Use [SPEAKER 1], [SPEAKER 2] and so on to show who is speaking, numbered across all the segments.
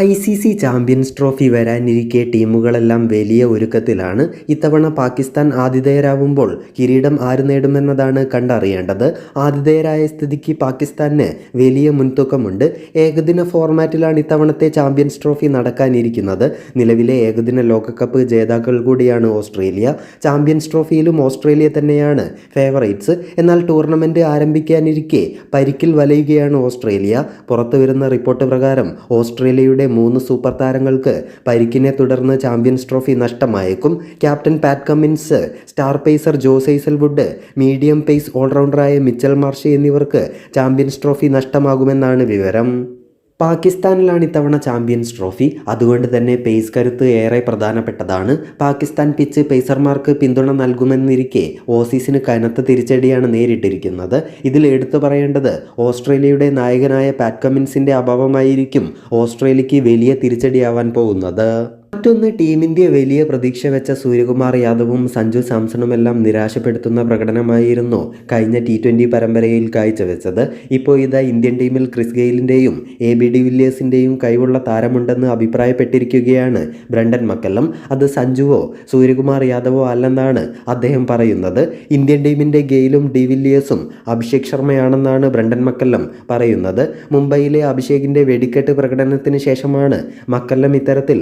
[SPEAKER 1] I C C champions trophy വരാനിരിക്കെ ടീമുകളെല്ലാം വലിയ ഒരുക്കത്തിലാണ്. ഇത്തവണ പാകിസ്ഥാൻ ആതിഥേയരാകുമ്പോൾ കിരീടം ആര് നേടുമെന്നതാണ് കണ്ടറിയേണ്ടത്. ആതിഥേയരായ സ്ഥിതിക്ക് പാകിസ്ഥാന് വലിയ മുൻതൂക്കമുണ്ട്. ഏകദിന ഫോർമാറ്റിലാണ് ഇത്തവണത്തെ ചാമ്പ്യൻസ് ട്രോഫി നടക്കാനിരിക്കുന്നത്. നിലവിലെ ഏകദിന ലോകകപ്പ് ജേതാക്കൾ കൂടിയാണ് ഓസ്ട്രേലിയ. ചാമ്പ്യൻസ് ട്രോഫിയിലും ഓസ്ട്രേലിയ തന്നെയാണ് ഫേവറേറ്റ്സ്. എന്നാൽ ടൂർണമെന്റ് ആരംഭിക്കാനിരിക്കെ പരിക്കിൽ വലയുകയാണ് ഓസ്ട്രേലിയ. പുറത്തു വരുന്ന റിപ്പോർട്ട് പ്രകാരം ഓസ്ട്രേലിയയുടെ മൂന്ന് സൂപ്പർ താരങ്ങൾക്ക് പരിക്കിനെ തുടർന്ന് champions trophy നഷ്ടമായേക്കും. Captain Pat Cummins star pacer Josh Hazlewood medium pace ഓൾറൗണ്ടറായ Mitchell മാർഷി എന്നിവർക്ക് ചാമ്പ്യൻസ് ട്രോഫി നഷ്ടമാകുമെന്നാണ് വിവരം. പാകിസ്ഥാനിലാണ് ഇത്തവണ ചാമ്പ്യൻസ് ട്രോഫി. അതുകൊണ്ട് തന്നെ പേസ് കരുത്ത് ഏറെ പ്രധാനപ്പെട്ടതാണ്. പാകിസ്ഥാൻ പിച്ച് പേസർമാർക്ക് പിന്തുണ നൽകുമെന്നിരിക്കെ ഓസീസിന് കനത്ത തിരിച്ചടിയാണ് നേരിട്ടിരിക്കുന്നത്. ഇതിൽ എടുത്തു പറയേണ്ടത് ഓസ്ട്രേലിയയുടെ നായകനായ പാറ്റ് കമ്മിൻസിന്റെ അഭാവമായിരിക്കും ഓസ്ട്രേലിയക്ക് വലിയ തിരിച്ചടിയാവാൻ പോകുന്നത്. മറ്റൊന്ന് ടീം ഇന്ത്യ വലിയ പ്രതീക്ഷ വെച്ച സൂര്യകുമാർ യാദവും സഞ്ജു സാംസണുമെല്ലാം നിരാശപ്പെടുത്തുന്ന പ്രകടനമായിരുന്നു കഴിഞ്ഞ ടി ട്വന്റി പരമ്പരയിൽ കാഴ്ചവെച്ചത്. ഇപ്പോൾ ഇതാ ഇന്ത്യൻ ടീമിൽ ക്രിസ് ഗെയിലിന്റെയും എ ബി ഡി വില്ലിയേഴ്സിന്റെയും കഴിവുള്ള താരമുണ്ടെന്ന് അഭിപ്രായപ്പെട്ടിരിക്കുകയാണ് ബ്രണ്ടൻ മക്കല്ലം. അത് സഞ്ജുവോ സൂര്യകുമാർ യാദവോ അല്ലെന്നാണ് അദ്ദേഹം പറയുന്നത്. ഇന്ത്യൻ ടീമിന്റെ ഗെയിലും ഡി വില്ലിയേഴ്സും അഭിഷേക് ശർമ്മയാണെന്നാണ് ബ്രണ്ടൻ മക്കല്ലം പറയുന്നത്. മുംബൈയിലെ അഭിഷേകിന്റെ വെടിക്കെട്ട് പ്രകടനത്തിന് ശേഷമാണ് മക്കല്ലം ഇത്തരത്തിൽ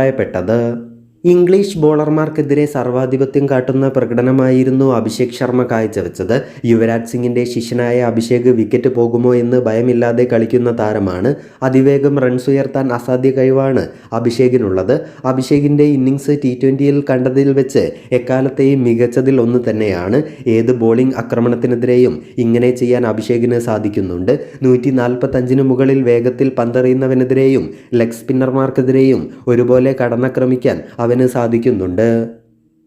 [SPEAKER 1] അഭിപ്രായപ്പെട്ടത്? ഇംഗ്ലീഷ് ബോളർമാർക്കെതിരെ സർവാധിപത്യം കാട്ടുന്ന പ്രകടനമായിരുന്നു അഭിഷേക് ശർമ്മ കാഴ്ചവെച്ചത്. യുവരാജ് സിംഗിന്റെ ശിഷ്യനായ അഭിഷേക് വിക്കറ്റ് പോകുമോ എന്ന് ഭയമില്ലാതെ കളിക്കുന്ന താരമാണ്. അതിവേഗം റൺസ് ഉയർത്താൻ അസാധ്യ കഴിവാണ് അഭിഷേകിനുള്ളത്. അഭിഷേകിന്റെ ഇന്നിങ്സ് ടി ട്വന്റിയിൽ കണ്ടതിൽ വെച്ച് എക്കാലത്തെയും മികച്ചതിൽ ഒന്ന് തന്നെയാണ്. ഏത് ബോളിംഗ് ആക്രമണത്തിനെതിരെയും ഇങ്ങനെ ചെയ്യാൻ അഭിഷേകിന് സാധിക്കുന്നുണ്ട്. നൂറ്റി നാൽപ്പത്തഞ്ചിന് മുകളിൽ വേഗത്തിൽ പന്തെറിയുന്നവനെതിരെയും ലെഗ് സ്പിന്നർമാർക്കെതിരെയും ഒരുപോലെ കടന്നാക്രമിക്കാൻ അവന് സാധിക്കുന്നുണ്ട്.